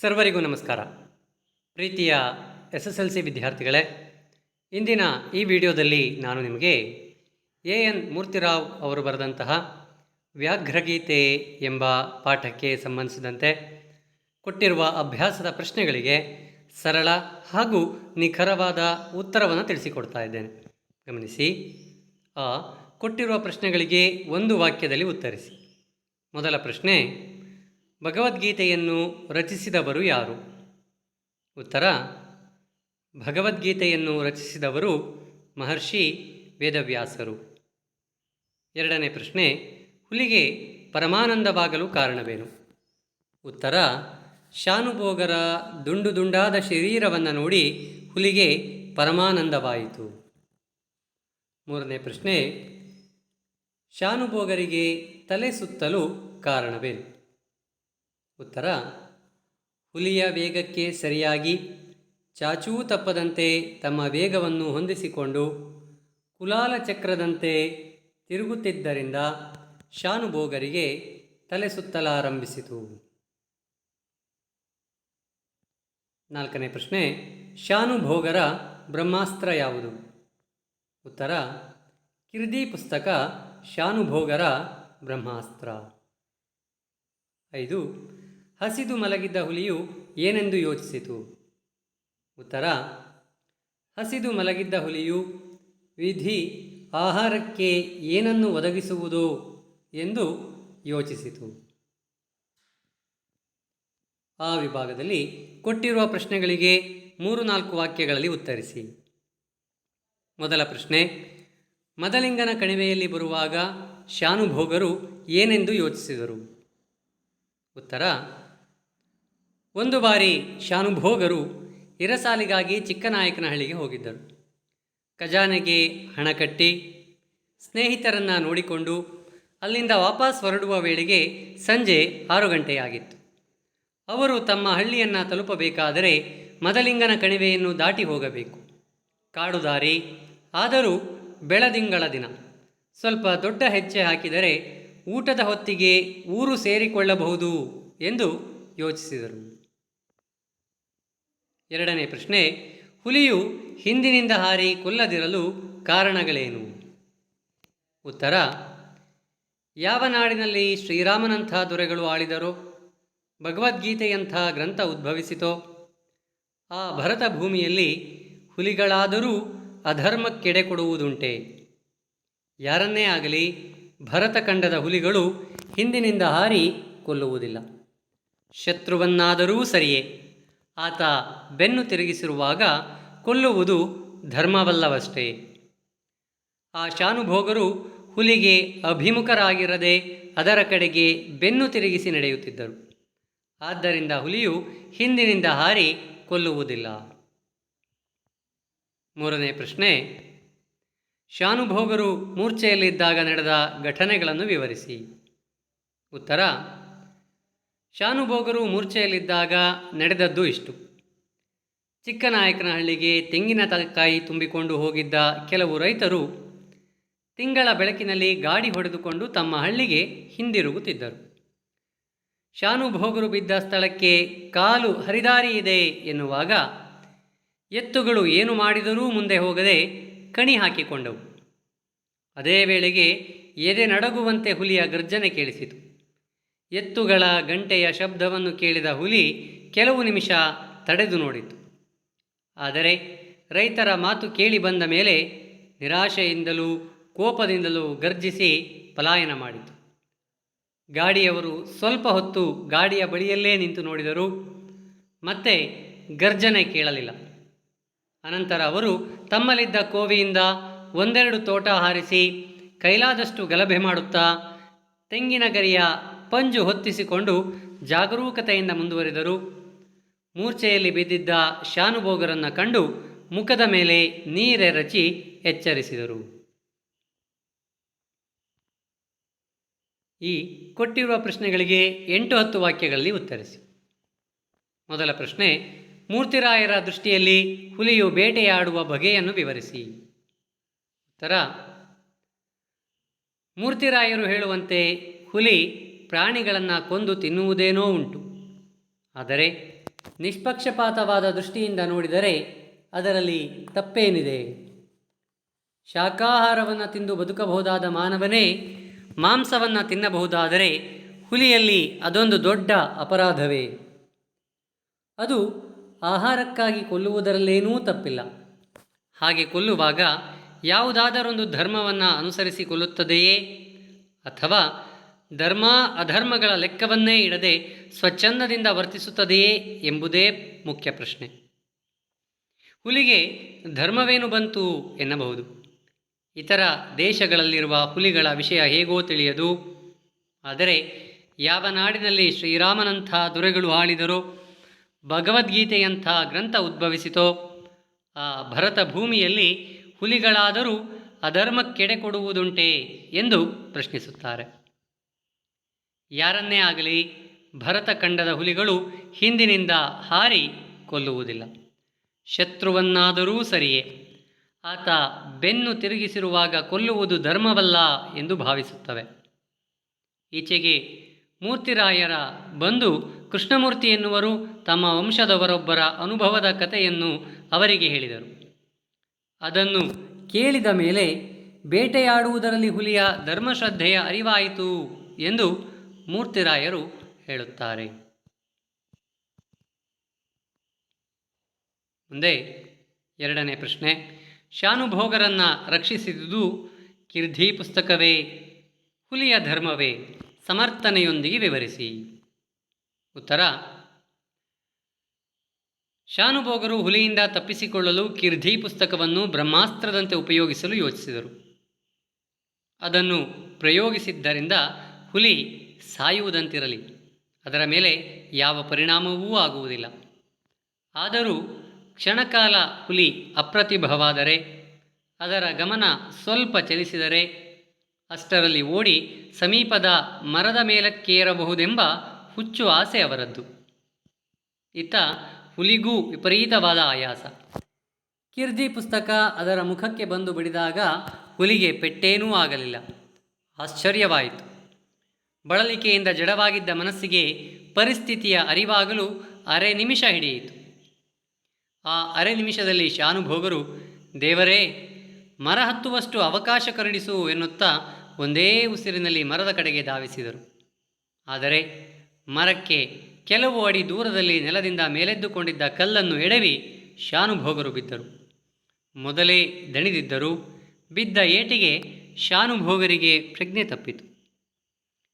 ಸರ್ವರಿಗೂ ನಮಸ್ಕಾರ. ಪ್ರೀತಿಯ ಎಸ್ ಎಸ್ ಎಲ್ ಸಿ ವಿದ್ಯಾರ್ಥಿಗಳೇ, ಇಂದಿನ ಈ ವಿಡಿಯೋದಲ್ಲಿ ನಾನು ನಿಮಗೆ ಎ ಎನ್ ಮೂರ್ತಿರಾವ್ ಅವರು ಬರೆದಂತಹ ವ್ಯಾಘ್ರಗೀತೆ ಎಂಬ ಪಾಠಕ್ಕೆ ಸಂಬಂಧಿಸಿದಂತೆ ಕೊಟ್ಟಿರುವ ಅಭ್ಯಾಸದ ಪ್ರಶ್ನೆಗಳಿಗೆ ಸರಳ ಹಾಗೂ ನಿಖರವಾದ ಉತ್ತರವನ್ನು ತಿಳಿಸಿಕೊಡ್ತಾ ಇದ್ದೇನೆ. ಗಮನಿಸಿ, ಆ, ಕೊಟ್ಟಿರುವ ಪ್ರಶ್ನೆಗಳಿಗೆ ಒಂದು ವಾಕ್ಯದಲ್ಲಿ ಉತ್ತರಿಸಿ. ಮೊದಲ ಪ್ರಶ್ನೆ ಭಗವದ್ಗೀತೆಯನ್ನು ರಚಿಸಿದವರು ಯಾರು? ಉತ್ತರ, ಭಗವದ್ಗೀತೆಯನ್ನು ರಚಿಸಿದವರು ಮಹರ್ಷಿ ವೇದವ್ಯಾಸರು. ಎರಡನೇ ಪ್ರಶ್ನೆ, ಹುಲಿಗೆ ಪರಮಾನಂದವಾಗಲು ಕಾರಣವೇನು? ಉತ್ತರ, ಶಾನುಭೋಗರ ದುಂಡು ದುಂಡಾದ ಶರೀರವನ್ನು ನೋಡಿ ಹುಲಿಗೆ ಪರಮಾನಂದವಾಯಿತು. ಮೂರನೇ ಪ್ರಶ್ನೆ, ಶಾನುಭೋಗರಿಗೆ ತಲೆ ಸುತ್ತಲು ಕಾರಣವೇನು? ಉತ್ತರ, ಹುಲಿಯ ವೇಗಕ್ಕೆ ಸರಿಯಾಗಿ ಚಾಚೂ ತಪ್ಪದಂತೆ ತಮ್ಮ ವೇಗವನ್ನು ಹೊಂದಿಸಿಕೊಂಡು ಕುಲಾಲ ಚಕ್ರದಂತೆ ತಿರುಗುತ್ತಿದ್ದರಿಂದ ಶಾನುಭೋಗರಿಗೆ ತಲೆ ಸುತ್ತಲಾರಂಭಿಸಿತು. ನಾಲ್ಕನೇ ಪ್ರಶ್ನೆ, ಶಾನುಭೋಗರ ಬ್ರಹ್ಮಾಸ್ತ್ರ ಯಾವುದು? ಉತ್ತರ, ಕಿರ್ದಿ ಪುಸ್ತಕ ಶಾನುಭೋಗರ ಬ್ರಹ್ಮಾಸ್ತ್ರ. ಐದು ಹಸಿದು ಮಲಗಿದ್ದ ಹುಲಿಯು ಏನೆಂದು ಯೋಚಿಸಿತು? ಉತ್ತರ, ಹಸಿದು ಮಲಗಿದ್ದ ಹುಲಿಯು, ವಿಧಿ ಆಹಾರಕ್ಕೆ ಏನನ್ನು ಒದಗಿಸುವುದು ಎಂದು ಯೋಚಿಸಿತು. ಆ ವಿಭಾಗದಲ್ಲಿ ಕೊಟ್ಟಿರುವ ಪ್ರಶ್ನೆಗಳಿಗೆ ಮೂರು ನಾಲ್ಕು ವಾಕ್ಯಗಳಲ್ಲಿ ಉತ್ತರಿಸಿ. ಮೊದಲ ಪ್ರಶ್ನೆ, ಮದಲಿಂಗನ ಕಣಿವೆಯಲ್ಲಿ ಬರುವಾಗ ಶಾನುಭೋಗರು ಏನೆಂದು ಯೋಚಿಸಿದರು? ಉತ್ತರ ಒಂದು ಬಾರಿ ಶಾನುಭೋಗರು ಇರಸಾಲಿಗಾಗಿ ಚಿಕ್ಕನಾಯಕನಹಳ್ಳಿಗೆ ಹೋಗಿದ್ದರು. ಖಜಾನೆಗೆ ಹಣ ಕಟ್ಟಿ ಸ್ನೇಹಿತರನ್ನು ನೋಡಿಕೊಂಡು ಅಲ್ಲಿಂದ ವಾಪಸ್ ಹೊರಡುವ ವೇಳೆಗೆ ಸಂಜೆ ಆರು ಗಂಟೆಯಾಗಿತ್ತು. ಅವರು ತಮ್ಮ ಹಳ್ಳಿಯನ್ನು ತಲುಪಬೇಕಾದರೆ ಮದಲಿಂಗನ ಕಣಿವೆಯನ್ನು ದಾಟಿ ಹೋಗಬೇಕು. ಕಾಡು ದಾರಿ ಆದರೂ ಬೆಳದಿಂಗಳ ದಿನ. ಸ್ವಲ್ಪ ದೊಡ್ಡ ಹೆಜ್ಜೆ ಹಾಕಿದರೆ ಊಟದ ಹೊತ್ತಿಗೆ ಊರು ಸೇರಿಕೊಳ್ಳಬಹುದು ಎಂದು ಯೋಚಿಸಿದರು. ಎರಡನೇ ಪ್ರಶ್ನೆ, ಹುಲಿಯು ಹಿಂದಿನಿಂದ ಹಾರಿ ಕೊಲ್ಲದಿರಲು ಕಾರಣಗಳೇನು? ಉತ್ತರ, ಯಾವ ನಾಡಿನಲ್ಲಿ ಶ್ರೀರಾಮನಂಥ ದೊರೆಗಳು ಆಳಿದರೋ, ಭಗವದ್ಗೀತೆಯಂಥ ಗ್ರಂಥ ಉದ್ಭವಿಸಿತೋ, ಆ ಭರತ ಭೂಮಿಯಲ್ಲಿ ಹುಲಿಗಳಾದರೂ ಅಧರ್ಮಕ್ಕೆಡೆ ಕೊಡುವುದುಂಟೆ. ಯಾರನ್ನೇ ಆಗಲಿ ಭರತ ಖಂಡದ ಹುಲಿಗಳು ಹಿಂದಿನಿಂದ ಹಾರಿ ಕೊಲ್ಲುವುದಿಲ್ಲ. ಶತ್ರುವನ್ನಾದರೂ ಸರಿಯೇ. ಆತ ಬೆನ್ನು ತಿರುಗಿಸಿರುವಾಗ ಕೊಲ್ಲುವುದು ಧರ್ಮವಲ್ಲವಷ್ಟೇ. ಆ ಶಾನುಭೋಗರು ಹುಲಿಗೆ ಅಭಿಮುಖರಾಗಿರದೆ ಅದರ ಕಡೆಗೆ ಬೆನ್ನು ತಿರುಗಿಸಿ ನಡೆಯುತ್ತಿದ್ದರು. ಆದ್ದರಿಂದ ಹುಲಿಯು ಹಿಂದಿನಿಂದ ಹಾರಿ ಕೊಲ್ಲುವುದಿಲ್ಲ. ಮೂರನೇ ಪ್ರಶ್ನೆ. ಶಾನುಭೋಗರು ಮೂರ್ಛೆಯಲ್ಲಿದ್ದಾಗ ನಡೆದ ಘಟನೆಗಳನ್ನು ವಿವರಿಸಿ. ಉತ್ತರ. ಶಾನುಭೋಗರು ಮೂರ್ಛೆಯಲ್ಲಿದ್ದಾಗ ನಡೆದದ್ದು ಇಷ್ಟು. ಚಿಕ್ಕನಾಯಕನಹಳ್ಳಿಗೆ ತೆಂಗಿನ ತಲಕಾಯಿ ತುಂಬಿಕೊಂಡು ಹೋಗಿದ್ದ ಕೆಲವು ರೈತರು ತಿಂಗಳ ಬೆಳಕಿನಲ್ಲಿ ಗಾಡಿ ಹೊಡೆದುಕೊಂಡು ತಮ್ಮ ಹಳ್ಳಿಗೆ ಹಿಂದಿರುಗುತ್ತಿದ್ದರು. ಶಾನುಭೋಗರು ಬಿದ್ದ ಸ್ಥಳಕ್ಕೆ ಕಾಲು ಹರಿದಾರಿ ಇದೆ ಎನ್ನುವಾಗ ಎತ್ತುಗಳು ಏನು ಮಾಡಿದರೂ ಮುಂದೆ ಹೋಗದೆ ಕಣಿ ಹಾಕಿಕೊಂಡವು. ಅದೇ ವೇಳೆಗೆ ಎದೆ ನಡಗುವಂತೆ ಹುಲಿಯ ಗರ್ಜನೆ ಕೇಳಿಸಿತು. ಎತ್ತುಗಳ ಗಂಟೆಯ ಶಬ್ದವನ್ನು ಕೇಳಿದ ಹುಲಿ ಕೆಲವು ನಿಮಿಷ ತಡೆದು ನೋಡಿತು. ಆದರೆ ರೈತರ ಮಾತು ಕೇಳಿ ಬಂದ ಮೇಲೆ ನಿರಾಶೆಯಿಂದಲೂ ಕೋಪದಿಂದಲೂ ಗರ್ಜಿಸಿ ಪಲಾಯನ ಮಾಡಿತು. ಗಾಡಿಯವರು ಸ್ವಲ್ಪ ಹೊತ್ತು ಗಾಡಿಯ ಬಳಿಯಲ್ಲೇ ನಿಂತು ನೋಡಿದರು. ಮತ್ತೆ ಗರ್ಜನೆ ಕೇಳಲಿಲ್ಲ. ಅನಂತರ ಅವರು ತಮ್ಮಲ್ಲಿದ್ದ ಕೋವಿಯಿಂದ ಒಂದೆರಡು ತೋಟ ಹಾರಿಸಿ ಕೈಲಾದಷ್ಟು ಗಲಭೆ ಮಾಡುತ್ತಾ ತೆಂಗಿನ ಗರಿಯ ಪಂಜು ಹೊತ್ತಿಸಿಕೊಂಡು ಜಾಗರೂಕತೆಯಿಂದ ಮುಂದುವರಿದರು. ಮೂರ್ಛೆಯಲ್ಲಿ ಬಿದ್ದಿದ್ದ ಶಾನುಭೋಗರನ್ನು ಕಂಡು ಮುಖದ ಮೇಲೆ ನೀರೆರಚಿ ಎಚ್ಚರಿಸಿದರು. ಈ ಕೊಟ್ಟಿರುವ ಪ್ರಶ್ನೆಗಳಿಗೆ ಎಂಟು ಹತ್ತು ವಾಕ್ಯಗಳಲ್ಲಿ ಉತ್ತರಿಸಿ. ಮೊದಲ ಪ್ರಶ್ನೆ, ಮೂರ್ತಿರಾಯರ ದೃಷ್ಟಿಯಲ್ಲಿ ಹುಲಿಯು ಬೇಟೆಯಾಡುವ ಬಗೆಯನ್ನು ವಿವರಿಸಿ. ಉತ್ತರ, ಮೂರ್ತಿರಾಯರು ಹೇಳುವಂತೆ ಹುಲಿ ಪ್ರಾಣಿಗಳನ್ನು ಕೊಂದು ತಿನ್ನುವುದೇನೋ ಉಂಟು. ಆದರೆ ನಿಷ್ಪಕ್ಷಪಾತವಾದ ದೃಷ್ಟಿಯಿಂದ ನೋಡಿದರೆ ಅದರಲ್ಲಿ ತಪ್ಪೇನಿದೆ. ಶಾಖಾಹಾರವನ್ನು ತಿಂದು ಬದುಕಬಹುದಾದ ಮಾನವನೇ ಮಾಂಸವನ್ನು ತಿನ್ನಬಹುದಾದರೆ ಹುಲಿಯಲ್ಲಿ ಅದೊಂದು ದೊಡ್ಡ ಅಪರಾಧವೇ. ಅದು ಆಹಾರಕ್ಕಾಗಿ ಕೊಲ್ಲುವುದರಲ್ಲೇನೂ ತಪ್ಪಿಲ್ಲ. ಹಾಗೆ ಕೊಲ್ಲುವಾಗ ಯಾವುದಾದರೊಂದು ಧರ್ಮವನ್ನು ಅನುಸರಿಸಿ ಕೊಲ್ಲುತ್ತದೆಯೇ ಅಥವಾ ಧರ್ಮ ಅಧರ್ಮಗಳ ಲೆಕ್ಕವನ್ನೇ ಇಡದೆ ಸ್ವಚ್ಛಂದದಿಂದ ವರ್ತಿಸುತ್ತದೆಯೇ ಎಂಬುದೇ ಮುಖ್ಯ ಪ್ರಶ್ನೆ. ಹುಲಿಗೆ ಧರ್ಮವೇನು ಬಂತು ಎನ್ನಬಹುದು. ಇತರ ದೇಶಗಳಲ್ಲಿರುವ ಹುಲಿಗಳ ವಿಷಯ ಹೇಗೋ ತಿಳಿಯದು. ಆದರೆ ಯಾವ ನಾಡಿನಲ್ಲಿ ಶ್ರೀರಾಮನಂಥ ದೊರೆಗಳು ಆಳಿದರೋ, ಭಗವದ್ಗೀತೆಯಂಥ ಗ್ರಂಥ ಉದ್ಭವಿಸಿತೋ, ಆ ಭರತ ಭೂಮಿಯಲ್ಲಿ ಹುಲಿಗಳಾದರೂ ಅಧರ್ಮಕ್ಕೆಡೆ ಕೊಡುವುದುಂಟೆ ಎಂದು ಪ್ರಶ್ನಿಸುತ್ತಾರೆ. ಯಾರನ್ನೇ ಆಗಲಿ ಭರತ ಖಂಡದ ಹುಲಿಗಳು ಹಿಂದಿನಿಂದ ಹಾರಿ ಕೊಲ್ಲುವುದಿಲ್ಲ. ಶತ್ರುವನ್ನಾದರೂ ಸರಿಯೇ. ಆತ ಬೆನ್ನು ತಿರುಗಿಸಿರುವಾಗ ಕೊಲ್ಲುವುದು ಧರ್ಮವಲ್ಲ ಎಂದು ಭಾವಿಸುತ್ತವೆ. ಈಚೆಗೆ ಮೂರ್ತಿರಾಯರ ಬಂಧು ಕೃಷ್ಣಮೂರ್ತಿ ಎನ್ನುವರು ತಮ್ಮ ವಂಶದವರೊಬ್ಬರ ಅನುಭವದ ಕಥೆಯನ್ನು ಅವರಿಗೆ ಹೇಳಿದರು. ಅದನ್ನು ಕೇಳಿದ ಮೇಲೆ ಬೇಟೆಯಾಡುವುದರಲ್ಲಿ ಹುಲಿಯ ಧರ್ಮಶ್ರದ್ಧೆಯ ಅರಿವಾಯಿತು ಎಂದು ಮೂರ್ತಿರಾಯರು ಹೇಳುತ್ತಾರೆ. ಮುಂದೆ ಎರಡನೇ ಪ್ರಶ್ನೆ. ಶಾನುಭೋಗರನ್ನು ರಕ್ಷಿಸಿದುದು ಕಿರ್ಧಿ ಪುಸ್ತಕವೇ? ಹುಲಿಯ ಧರ್ಮವೇ? ಸಮರ್ಥನೆಯೊಂದಿಗೆ ವಿವರಿಸಿ. ಉತ್ತರ. ಶಾನುಭೋಗರು ಹುಲಿಯಿಂದ ತಪ್ಪಿಸಿಕೊಳ್ಳಲು ಕಿರ್ಧಿ ಪುಸ್ತಕವನ್ನು ಬ್ರಹ್ಮಾಸ್ತ್ರದಂತೆ ಉಪಯೋಗಿಸಲು ಯೋಚಿಸಿದರು. ಅದನ್ನು ಪ್ರಯೋಗಿಸಿದ್ದರಿಂದ ಹುಲಿ ಸಾಯುವುದಂತಿರಲಿ. ಅದರ ಮೇಲೆ ಯಾವ ಪರಿಣಾಮವೂ ಆಗುವುದಿಲ್ಲ. ಆದರೂ ಕ್ಷಣಕಾಲ ಹುಲಿ ಅಪ್ರತಿಭವಾದರೆ, ಅದರ ಗಮನ ಸ್ವಲ್ಪ ಚಲಿಸಿದರೆ, ಅಷ್ಟರಲ್ಲಿ ಓಡಿ ಸಮೀಪದ ಮರದ ಮೇಲಕ್ಕೇರಬಹುದೆಂಬ ಹುಚ್ಚು ಆಸೆ ಅವರದ್ದು. ಇತ್ತ ಹುಲಿಗೂ ವಿಪರೀತವಾದ ಆಯಾಸ. ಕಿರ್ಜಿ ಪುಸ್ತಕ ಅದರ ಮುಖಕ್ಕೆ ಬಂದು ಬಿಡಿದಾಗ ಹುಲಿಗೆ ಪೆಟ್ಟೇನೂ ಆಗಲಿಲ್ಲ. ಆಶ್ಚರ್ಯವಾಯಿತು. ಬಳಲಿಕೆಯಿಂದ ಜಡವಾಗಿದ್ದ ಮನಸ್ಸಿಗೆ ಪರಿಸ್ಥಿತಿಯ ಅರಿವಾಗಲು ಅರೆ ನಿಮಿಷ ಹಿಡಿಯಿತು. ಆ ಅರೆ ನಿಮಿಷದಲ್ಲಿ ಶಾನುಭೋಗರು, ದೇವರೇ, ಮರ ಹತ್ತುವಷ್ಟು ಅವಕಾಶ ಕರುಣಿಸು ಎನ್ನುತ್ತಾ ಒಂದೇ ಉಸಿರಿನಲ್ಲಿ ಮರದ ಕಡೆಗೆ ಧಾವಿಸಿದರು. ಆದರೆ ಮರಕ್ಕೆ ಕೆಲವು ಅಡಿ ದೂರದಲ್ಲಿ ನೆಲದಿಂದ ಮೇಲೆದ್ದುಕೊಂಡಿದ್ದ ಕಲ್ಲನ್ನು ಎಡವಿ ಶಾನುಭೋಗರು ಬಿದ್ದರು. ಮೊದಲೇ ದಣಿದಿದ್ದರು ಬಿದ್ದ ಏಟಿಗೆ ಶಾನುಭೋಗರಿಗೆ ಪ್ರಜ್ಞೆ ತಪ್ಪಿತು.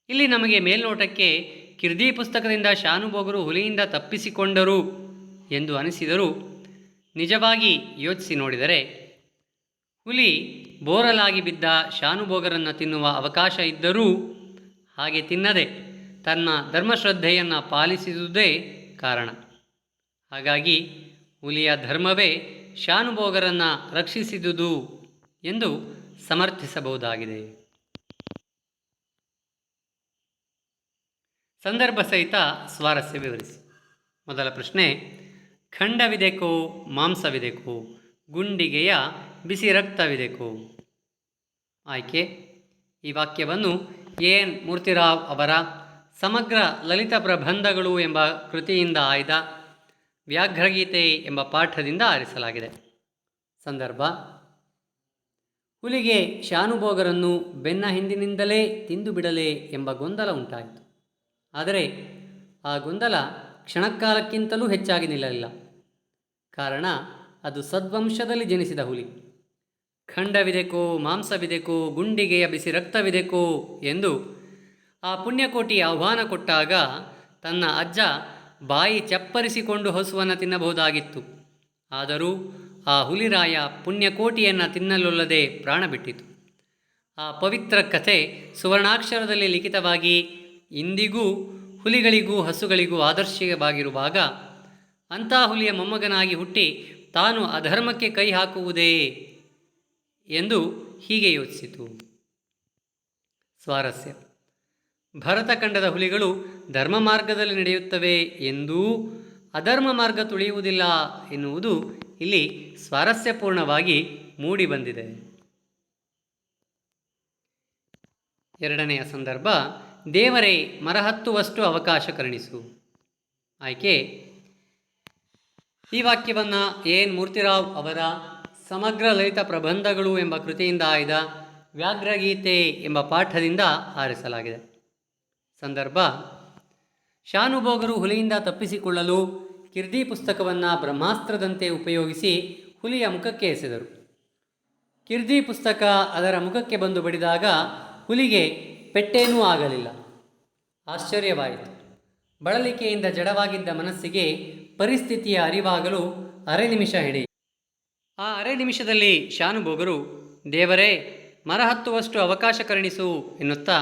ಇಲ್ಲಿ ನಮಗೆ ಮೇಲ್ನೋಟಕ್ಕೆ ಕಿರ್ದಿ ಪುಸ್ತಕದಿಂದ ಶಾನುಭೋಗರು ಹುಲಿಯಿಂದ ತಪ್ಪಿಸಿಕೊಂಡರು ಎಂದು ಅನಿಸಿದರೂ ನಿಜವಾಗಿ ಯೋಚಿಸಿ ನೋಡಿದರೆ ಹುಲಿ ಬೋರಲಾಗಿ ಬಿದ್ದ ಶಾನುಭೋಗರನ್ನು ತಿನ್ನುವ ಅವಕಾಶ ಇದ್ದರೂ ಹಾಗೆ ತಿನ್ನದೆ ತನ್ನ ಧರ್ಮಶ್ರದ್ಧೆಯನ್ನು ಪಾಲಿಸಿದುದೇ ಕಾರಣ. ಹಾಗಾಗಿ ಹುಲಿಯ ಧರ್ಮವೇ ಶಾನುಭೋಗರನ್ನು ರಕ್ಷಿಸಿದುದು ಎಂದು ಸಮರ್ಥಿಸಬಹುದಾಗಿದೆ. ಸಂದರ್ಭ ಸಹಿತ ಸ್ವಾರಸ್ಯ ವಿವರಿಸಿ. ಮೊದಲ ಪ್ರಶ್ನೆ, ಖಂಡವಿದೆಕೋ, ಮಾಂಸವಿದೆಕೋ, ಗುಂಡಿಗೆಯ ಬಿಸಿ ರಕ್ತವಿದೆಕೋ? ಆಯ್ಕೆ, ಈ ವಾಕ್ಯವನ್ನು ಎನ್ ಮೂರ್ತಿರಾವ್ ಅವರ ಸಮಗ್ರ ಲಲಿತ ಪ್ರಬಂಧಗಳು ಎಂಬ ಕೃತಿಯಿಂದ ಆಯ್ದ ವ್ಯಾಘ್ರಗೀತೆ ಎಂಬ ಪಾಠದಿಂದ ಆರಿಸಲಾಗಿದೆ. ಸಂದರ್ಭ, ಹುಲಿಗೆ ಶಾನುಭೋಗರನ್ನು ಬೆನ್ನ ಹಿಂದಿನಿಂದಲೇ ತಿಂದು ಬಿಡಲೇ ಎಂಬ ಗೊಂದಲ ಉಂಟಾಯಿತು. ಆದರೆ ಆ ಗೊಂದಲ ಕ್ಷಣಕಾಲಕ್ಕಿಂತಲೂ ಹೆಚ್ಚಾಗಿ ನಿಲ್ಲಲಿಲ್ಲ. ಕಾರಣ ಅದು ಸದ್ವಂಶದಲ್ಲಿ ಜನಿಸಿದ ಹುಲಿ. ಖಂಡವಿದೆಕೋ, ಮಾಂಸವಿದೆಕೋ, ಗುಂಡಿಗೆಯ ಬಿಸಿ ರಕ್ತವಿದೆಕೋ ಎಂದು ಆ ಪುಣ್ಯಕೋಟಿ ಆಹ್ವಾನ ಕೊಟ್ಟಾಗ ತನ್ನ ಅಜ್ಜ ಬಾಯಿ ಚಪ್ಪರಿಸಿಕೊಂಡು ಹಸುವನ್ನು ತಿನ್ನಬಹುದಾಗಿತ್ತು. ಆದರೂ ಆ ಹುಲಿರಾಯ ಪುಣ್ಯಕೋಟಿಯನ್ನು ತಿನ್ನಲೊಲ್ಲದೆ ಪ್ರಾಣ ಬಿಟ್ಟಿತು. ಆ ಪವಿತ್ರ ಕಥೆ ಸುವರ್ಣಾಕ್ಷರದಲ್ಲಿ ಲಿಖಿತವಾಗಿ ಇಂದಿಗೂ, ಹುಲಿಗಳಿಗೂ, ಹಸುಗಳಿಗೂ ಆದರ್ಶವಾಗಿರುವಾಗ ಅಂಥ ಹುಲಿಯ ಮೊಮ್ಮಗನಾಗಿ ಹುಟ್ಟಿ ತಾನು ಅಧರ್ಮಕ್ಕೆ ಕೈ ಹಾಕುವುದೇ ಎಂದು ಹೀಗೆ ಯೋಚಿಸಿತು. ಸ್ವಾರಸ್ಯ. ಭರತಖಂಡದ ಹುಲಿಗಳು ಧರ್ಮ ಮಾರ್ಗದಲ್ಲಿ ನಡೆಯುತ್ತವೆ ಎಂದೂ ಅಧರ್ಮ ಮಾರ್ಗ ತುಳಿಯುವುದಿಲ್ಲ ಎನ್ನುವುದು ಇಲ್ಲಿ ಸ್ವಾರಸ್ಯಪೂರ್ಣವಾಗಿ ಮೂಡಿಬಂದಿದೆ. ಎರಡನೆಯ ಸಂದರ್ಭ ದೇವರೇ, ಮರಹತ್ತುವಷ್ಟು ಅವಕಾಶ ಕರುಣಿಸು. ಆಯ್ಕೆ, ಈ ವಾಕ್ಯವನ್ನು ಎನ್. ಮೂರ್ತಿರಾವ್ ಅವರ ಸಮಗ್ರ ಲಲಿತ ಪ್ರಬಂಧಗಳು ಎಂಬ ಕೃತಿಯಿಂದ ಆಯ್ದ ವ್ಯಾಘ್ರಗೀತೆ ಎಂಬ ಪಾಠದಿಂದ ಆರಿಸಲಾಗಿದೆ. ಸಂದರ್ಭ, ಶಾನುಭೋಗರು ಹುಲಿಯಿಂದ ತಪ್ಪಿಸಿಕೊಳ್ಳಲು ಕಿರ್ದಿ ಪುಸ್ತಕವನ್ನು ಬ್ರಹ್ಮಾಸ್ತ್ರದಂತೆ ಉಪಯೋಗಿಸಿ ಹುಲಿಯ ಮುಖಕ್ಕೆ ಎಸೆದರು. ಕಿರ್ದಿ ಪುಸ್ತಕ ಅದರ ಮುಖಕ್ಕೆ ಬಂದು ಬಡಿದಾಗ ಹುಲಿಗೆ ಪೆಟ್ಟೇನೂ ಆಗಲಿಲ್ಲ. ಆಶ್ಚರ್ಯವಾಯಿತು. ಬಳಲಿಕೆಯಿಂದ ಜಡವಾಗಿದ್ದ ಮನಸ್ಸಿಗೆ ಪರಿಸ್ಥಿತಿಯ ಅರಿವಾಗಲು ಅರೆ ನಿಮಿಷ ಹಿಡಿ. ಆ ಅರೆ ನಿಮಿಷದಲ್ಲಿ ಶಾನುಭೋಗರು, ದೇವರೇ, ಮರ ಹತ್ತುವಷ್ಟು ಅವಕಾಶ ಕರುಣಿಸು ಎನ್ನುತ್ತಾ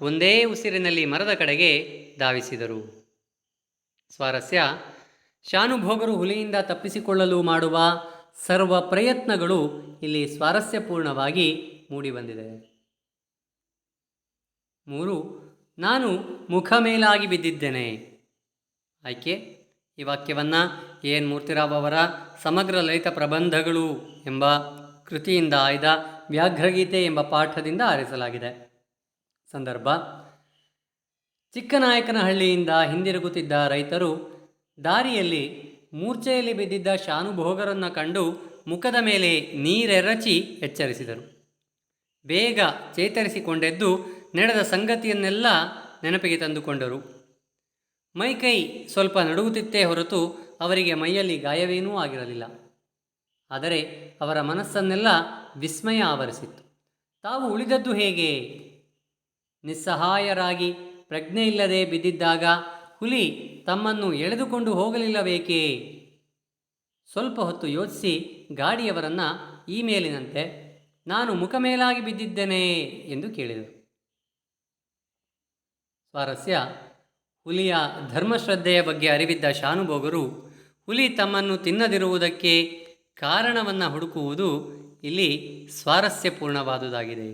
ಒಂದೇ ಉಸಿರಿನಲ್ಲಿ ಮರದ ಕಡೆಗೆ ಧಾವಿಸಿದರು. ಸ್ವಾರಸ್ಯ, ಶಾನುಭೋಗರು ಹುಲಿಯಿಂದ ತಪ್ಪಿಸಿಕೊಳ್ಳಲು ಮಾಡುವ ಸರ್ವ ಪ್ರಯತ್ನಗಳು ಇಲ್ಲಿ ಸ್ವಾರಸ್ಯಪೂರ್ಣವಾಗಿ ಮೂಡಿಬಂದಿದೆ. ಮೂರು, ನಾನು ಮುಖ ಮೇಲಾಗಿ ಬಿದ್ದಿದ್ದೇನೆ. ಆಯ್ಕೆ? ಈ ವಾಕ್ಯವನ್ನು ಎನ್. ಮೂರ್ತಿರಾವ್ ಅವರ ಸಮಗ್ರ ಲಲಿತ ಪ್ರಬಂಧಗಳು ಎಂಬ ಕೃತಿಯಿಂದ ಆಯ್ದ ವ್ಯಾಘ್ರಗೀತೆ ಎಂಬ ಪಾಠದಿಂದ ಆರಿಸಲಾಗಿದೆ. ಸಂದರ್ಭ. ಚಿಕ್ಕನಾಯಕನಹಳ್ಳಿಯಿಂದ ಹಿಂದಿರುಗುತ್ತಿದ್ದ ರೈತರು ದಾರಿಯಲ್ಲಿ ಮೂರ್ಛೆಯಲ್ಲಿ ಬಿದ್ದಿದ್ದ ಶಾನುಭೋಗರನ್ನು ಕಂಡು ಮುಖದ ಮೇಲೆ ನೀರೆರಚಿ ಎಚ್ಚರಿಸಿದರು. ಬೇಗ ಚೇತರಿಸಿಕೊಂಡೆದ್ದು ನಡೆದ ಸಂಗತಿಯನ್ನೆಲ್ಲ ನೆನಪಿಗೆ ತಂದುಕೊಂಡರು. ಮೈಕೈ ಸ್ವಲ್ಪ ನಡುಗುತ್ತಿತ್ತೇ ಹೊರತು ಅವರಿಗೆ ಮೈಯಲ್ಲಿ ಗಾಯವೇನೂ ಆಗಿರಲಿಲ್ಲ. ಆದರೆ ಅವರ ಮನಸ್ಸನ್ನೆಲ್ಲ ವಿಸ್ಮಯ ಆವರಿಸಿತ್ತು. ತಾವು ಉಳಿದದ್ದು ಹೇಗೆ? ನಿಸ್ಸಹಾಯರಾಗಿ ಪ್ರಜ್ಞೆ ಇಲ್ಲದೆ ಬಿದ್ದಿದ್ದಾಗ ಹುಲಿ ತಮ್ಮನ್ನು ಎಳೆದುಕೊಂಡು ಹೋಗಲಿಲ್ಲಬೇಕೇ ಸ್ವಲ್ಪ ಹೊತ್ತು ಯೋಚಿಸಿ ಗಾಡಿಯವರನ್ನು ಈ ಮೇಲಿನಂತೆ ನಾನು ಮುಖ ಮೇಲಾಗಿ ಬಿದ್ದಿದ್ದೇನೆ ಎಂದು ಕೇಳಿದರು. ಸ್ವಾರಸ್ಯ ಹುಲಿಯ ಧರ್ಮಶ್ರದ್ಧೆಯ ಬಗ್ಗೆ ಅರಿವಿದ್ದ ಶಾನುಭೋಗರು, ಹುಲಿ ತಮ್ಮನ್ನು ತಿನ್ನದಿರುವುದಕ್ಕೆ ಕಾರಣವನ್ನು ಹುಡುಕುವುದು ಇಲ್ಲಿ ಸ್ವಾರಸ್ಯಪೂರ್ಣವಾದುದಾಗಿದೆ.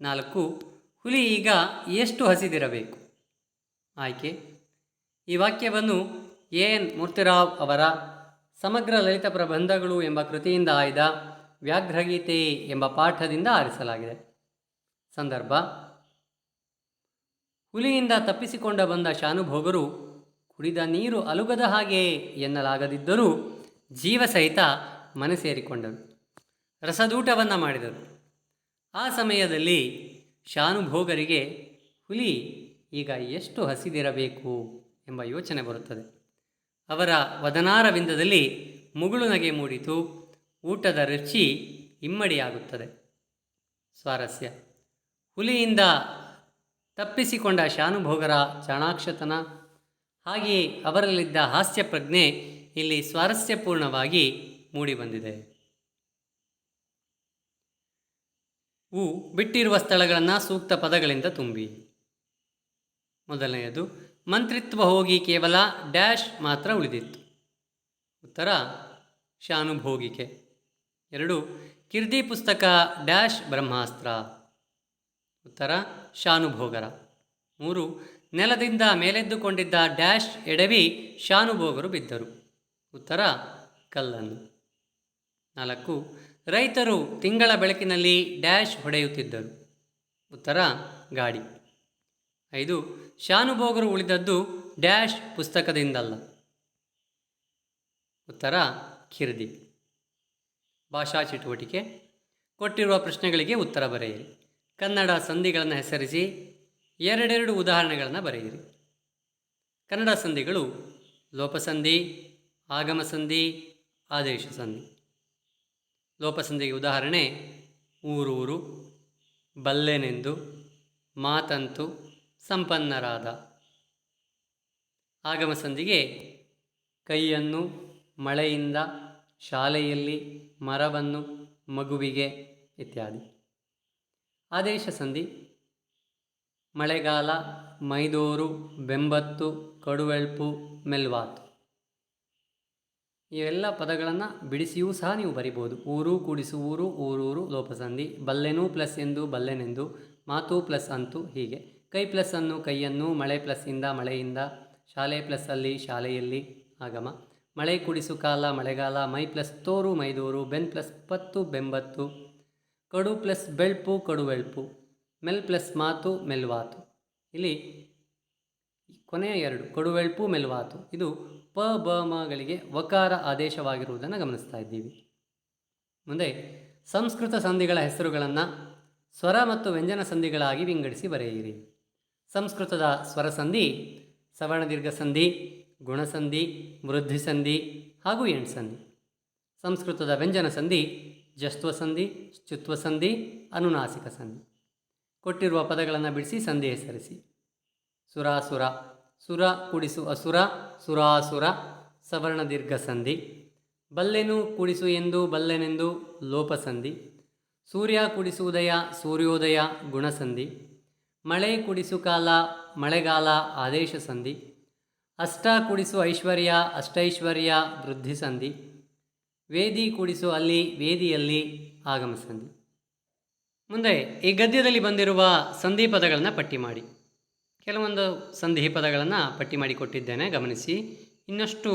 ನಾಲ್ಕು, ಹುಲಿ ಈಗ ಎಷ್ಟು ಹಸಿದಿರಬೇಕು? ಆಯ್ಕೆ, ಈ ವಾಕ್ಯವನ್ನು ಎ ಎನ್ ಮೂರ್ತಿರಾವ್ ಅವರ ಸಮಗ್ರ ಲಲಿತ ಪ್ರಬಂಧಗಳು ಎಂಬ ಕೃತಿಯಿಂದ ಆಯ್ದ ವ್ಯಾಘ್ರಗೀತೆ ಎಂಬ ಪಾಠದಿಂದ ಆರಿಸಲಾಗಿದೆ. ಸಂದರ್ಭ. ಹುಲಿಯಿಂದ ತಪ್ಪಿಸಿಕೊಂಡ ಬಂದ ಶಾನುಭೋಗರು ಕುಡಿದ ನೀರು ಅಲುಗದ ಹಾಗೆ ಎನ್ನಲಾಗದಿದ್ದರೂ ಜೀವ ಸಹಿತ ಮನೆ ಸೇರಿಕೊಂಡರು ರಸದೂಟವನ್ನು ಮಾಡಿದರು. ಆ ಸಮಯದಲ್ಲಿ ಶಾನುಭೋಗರಿಗೆ, ಹುಲಿ, ಈಗ ಎಷ್ಟು ಹಸಿದಿರಬೇಕು? ಎಂಬ ಯೋಚನೆ ಬರುತ್ತದೆ. ಅವರ ವದನಾರವಿಂದದಲ್ಲಿ ಮುಗುಳು ನಗೆ ಮೂಡಿತು. ಊಟದ ರುಚಿ ಇಮ್ಮಡಿಯಾಗುತ್ತದೆ. ಸ್ವಾರಸ್ಯ. ಹುಲಿಯಿಂದ ತಪ್ಪಿಸಿಕೊಂಡ ಶಾನುಭೋಗರ ಚಾಣಾಕ್ಷತನ, ಹಾಗೆಯೇ ಅವರಲ್ಲಿದ್ದ ಹಾಸ್ಯ ಪ್ರಜ್ಞೆ ಇಲ್ಲಿ ಸ್ವಾರಸ್ಯಪೂರ್ಣವಾಗಿ ಮೂಡಿಬಂದಿದೆ. ಉ ಬಿಟ್ಟಿರುವ ಸ್ಥಳಗಳನ್ನು ಸೂಕ್ತ ಪದಗಳಿಂದ ತುಂಬಿ. ಮೊದಲನೆಯದು, ಮಂತ್ರಿತ್ವ ಹೋಗಿ ಕೇವಲ ಡ್ಯಾಶ್ ಮಾತ್ರ ಉಳಿದಿತ್ತು. ಉತ್ತರ, ಶಾನುಭೋಗಿಕೆ. ಎರಡು, ಕಿರ್ದಿ ಪುಸ್ತಕ ಡ್ಯಾಶ್ ಬ್ರಹ್ಮಾಸ್ತ್ರ. ಉತ್ತರ, ಶಾನುಭೋಗರ. ಮೂರು, ನೆಲದಿಂದ ಮೇಲೆದ್ದುಕೊಂಡಿದ್ದ ಡ್ಯಾಶ್ ಎಡವಿ ಶಾನುಭೋಗರು ಬಿದ್ದರು. ಉತ್ತರ, ಕಲ್ಲನ್ನು. ನಾಲ್ಕು, ರೈತರು ತಿಂಗಳ ಬೆಳಕಿನಲ್ಲಿ ಡ್ಯಾಶ್ ಹೊಡೆಯುತ್ತಿದ್ದರು. ಉತ್ತರ, ಗಾಡಿ. ಐದು, ಶಾನುಭೋಗರು ಉಳಿದದ್ದು ಡ್ಯಾಶ್ ಪುಸ್ತಕದಿಂದಲ್ಲ. ಉತ್ತರ, ಕಿರ್ದಿ. ಭಾಷಾ ಚಟುವಟಿಕೆ. ಕೊಟ್ಟಿರುವ ಪ್ರಶ್ನೆಗಳಿಗೆ ಉತ್ತರ ಬರೆಯಿರಿ. ಕನ್ನಡ ಸಂಧಿಗಳನ್ನು ಹೆಸರಿಸಿ ಎರಡೆರಡು ಉದಾಹರಣೆಗಳನ್ನು ಬರೆಯಿರಿ. ಕನ್ನಡ ಸಂಧಿಗಳು ಲೋಪಸಂಧಿ ಆಗಮ ಸಂಧಿ ಆದೇಶ ಸಂಧಿ ಲೋಪಸಂಧಿಗೆ ಉದಾಹರಣೆ, ಊರೂರು, ಬಲ್ಲೆನೆಂದು, ಮಾತಂತು, ಸಂಪನ್ನರಾದ. ಆಗಮ ಸಂಧಿಗೆ ಕೈಯನ್ನು ಮಳೆಯಿಂದ, ಶಾಲೆಯಲ್ಲಿ, ಮರವನ್ನು, ಮಗುವಿಗೆ ಇತ್ಯಾದಿ. ಆದೇಶ ಸಂಧಿ. ಮಳೆಗಾಲ, ಮೈದೂರು, ಬೆಂಬತ್ತು, ಕಡುವೆಳ್ಪು, ಮೆಲ್ವಾತು. ಇವೆಲ್ಲ ಪದಗಳನ್ನು ಬಿಡಿಸಿಯೂ ಸಹ ನೀವು ಬರಿಬೋದು. ಊರು ಕೂಡಿಸು ಊರು, ಊರೂರು ಲೋಪಸಂಧಿ. ಬಲ್ಲೆನು ಪ್ಲಸ್ ಎಂದು, ಬಲ್ಲೆನೆಂದು, ಮಾತು ಪ್ಲಸ್ ಅಂತು ಹೀಗೆ. ಕೈ ಪ್ಲಸ್ ಅನ್ನು ಕೈಯನ್ನು, ಮಳೆ ಪ್ಲಸ್ ಇಂದ, ಮಳೆಯಿಂದ, ಶಾಲೆ ಪ್ಲಸ್ ಅಲ್ಲಿ, ಶಾಲೆಯಲ್ಲಿ, ಆಗಮ. ಮಳೆ ಕುಡಿಸು ಕಾಲ, ಮಳೆಗಾಲ, ಮೈ ಪ್ಲಸ್ ತೋರು, ಮೈದೂರು, ಬೆನ್ ಪ್ಲಸ್ ಪತ್ತು, ಬೆಂಬತ್ತು ಕಡು ಪ್ಲಸ್ ಬೆಳ್ಪು ಕಡುವೆಳ್ಪು ಮೆಲ್ ಪ್ಲಸ್ ಮಾತು ಮೆಲ್ವಾತು ಇಲ್ಲಿ ಕೊನೆಯ ಎರಡು ಕಡುವೆಳ್ಪು ಮೆಲ್ವಾತು ಇದು ಪ, ಬ ಮಗಳಿಗೆ ವಕಾರ ಆದೇಶವಾಗಿರುವುದನ್ನು ಗಮನಿಸ್ತಾ ಇದ್ದೀವಿ. ಮುಂದೆ ಸಂಸ್ಕೃತ ಸಂಧಿಗಳ ಹೆಸರುಗಳನ್ನು ಸ್ವರ ಮತ್ತು ವ್ಯಂಜನ ಸಂಧಿಗಳಾಗಿ ವಿಂಗಡಿಸಿ ಬರೆಯಿರಿ. ಸಂಸ್ಕೃತದ ಸ್ವರ ಸಂಧಿ ಸವರ್ಣದೀರ್ಘ ಸಂಧಿ ಗುಣಸಂಧಿ ವೃದ್ಧಿ ಸಂಧಿ ಹಾಗೂ ಎಣ್ಸಂಧಿ ಸಂಧಿ. ಸಂಸ್ಕೃತದ ವ್ಯಂಜನ ಸಂಧಿ ಜಸ್ತ್ವ ಸಂಧಿ ಶ್ಚುತ್ವ ಸಂಧಿ ಅನುನಾಸಿಕ ಸಂಧಿ ಕೊಟ್ಟಿರುವ ಪದಗಳನ್ನು ಬಿಡಿಸಿ ಸಂಧಿ ಹೆಸರಿಸಿ ಸುರಾಸುರ, ಸುರ ಕುಡಿಸು ಅಸುರ, ಸುರಾಸುರ ಸವರ್ಣ ದೀರ್ಘ ಸಂಧಿ ಬಲ್ಲೆನು ಕುಡಿಸು ಎಂದು, ಬಲ್ಲೆನೆಂದು ಲೋಪಸಂಧಿ. ಸೂರ್ಯ ಕುಡಿಸು ಉದಯ ಸೂರ್ಯೋದಯ, ಗುಣಸಂಧಿ. ಮಳೆ ಕುಡಿಸು ಕಾಲ, ಮಳೆಗಾಲ ಆದೇಶ ಸಂಧಿ ಅಷ್ಟ ಕುಡಿಸು ಐಶ್ವರ್ಯ, ಅಷ್ಟೈಶ್ವರ್ಯ ವೃದ್ಧಿ ಸಂಧಿ ವೇದಿ ಕೂಡಿಸು ಅಲ್ಲಿ ವೇದಿಯಲ್ಲಿ ಆಗಮ ಸಂಧಿ ಮುಂದೆ ಈ ಗದ್ಯದಲ್ಲಿ ಬಂದಿರುವ ಸಂಧಿ ಪದಗಳನ್ನು ಪಟ್ಟಿ ಮಾಡಿ. ಕೆಲವೊಂದು ಸಂಧಿ ಪದಗಳನ್ನು ಪಟ್ಟಿ ಮಾಡಿ ಕೊಟ್ಟಿದ್ದೇನೆ, ಗಮನಿಸಿ. ಇನ್ನಷ್ಟು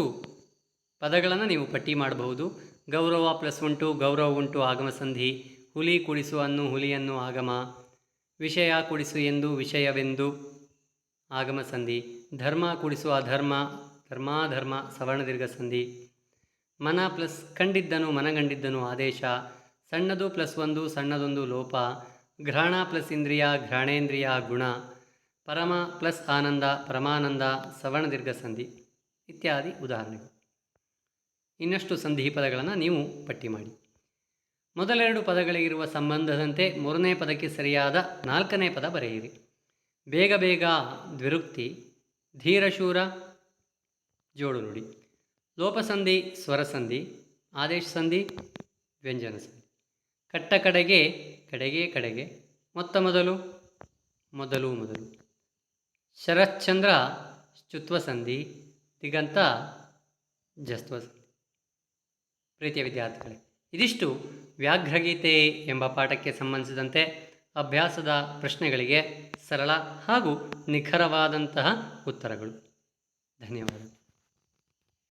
ಪದಗಳನ್ನು ನೀವು ಪಟ್ಟಿ ಮಾಡಬಹುದು. ಗೌರವ ಪ್ಲಸ್ ಉಂಟು ಗೌರವ ಉಂಟು ಆಗಮ ಸಂಧಿ, ಹುಲಿ ಕುಡಿಸು ಅನ್ನು, ಹುಲಿಯನ್ನು ಆಗಮ, ವಿಷಯ ಕುಡಿಸು ಎಂದು, ವಿಷಯವೆಂದು ಆಗಮ ಸಂಧಿ, ಧರ್ಮ ಕುಡಿಸು ಅಧರ್ಮ, ಧರ್ಮಾಧರ್ಮ, ಸವರ್ಣದೀರ್ಘ ಸಂಧಿ ಮನ ಪ್ಲಸ್ ಕಂಡಿದ್ದನು, ಮನಗಂಡಿದ್ದನು ಆದೇಶ. ಸಣ್ಣದು ಪ್ಲಸ್ ಒಂದು, ಸಣ್ಣದೊಂದು ಲೋಪ. ಘ್ರಾಣ ಪ್ಲಸ್ ಇಂದ್ರಿಯ, ಘ್ರಾಣೇಂದ್ರಿಯ ಗುಣ. ಪರಮ ಪ್ಲಸ್ ಆನಂದ, ಪರಮಾನಂದ ಸವರ್ಣದೀರ್ಘ ಸಂಧಿ ಇತ್ಯಾದಿ ಉದಾಹರಣೆಗಳು. ಇನ್ನಷ್ಟು ಸಂಧಿ ಪದಗಳನ್ನು ನೀವು ಪಟ್ಟಿ ಮಾಡಿ. ಮೊದಲೆರಡು ಪದಗಳಿಗಿರುವ ಸಂಬಂಧದಂತೆ ಮೂರನೇ ಪದಕ್ಕೆ ಸರಿಯಾದ ನಾಲ್ಕನೇ ಪದ ಬರೆಯಿರಿ. ಬೇಗ ಬೇಗ ದ್ವಿರುಕ್ತಿ ಧೀರಶೂರ ಜೋಡು ನುಡಿ. ಲೋಪಸಂಧಿ, ಸ್ವರಸಂಧಿ ಆದೇಶ ಸಂಧಿ ವ್ಯಂಜನ ಸಂಧಿ ಕಟ್ಟ ಕಡೆಗೆ ಕಡೆಗೆ ಕಡೆಗೆ, ಮೊತ್ತ ಮೊದಲು ಮೊದಲು ಮೊದಲು. ಶರಶ್ಚಂದ್ರ ಶ್ಚುತ್ವ ಸಂಧಿ ದಿಗಂತ ಜಸ್ತ್ವ ಸಂಧಿ ಪ್ರೀತಿಯ ವಿದ್ಯಾರ್ಥಿಗಳೇ, ಇದಿಷ್ಟು ವ್ಯಾಘ್ರಗೀತೆ ಎಂಬ ಪಾಠಕ್ಕೆ ಸಂಬಂಧಿಸಿದಂತೆ ಅಭ್ಯಾಸದ ಪ್ರಶ್ನೆಗಳಿಗೆ ಸರಳ ಹಾಗೂ ನಿಖರವಾದಂತಹ ಉತ್ತರಗಳು. ಧನ್ಯವಾದ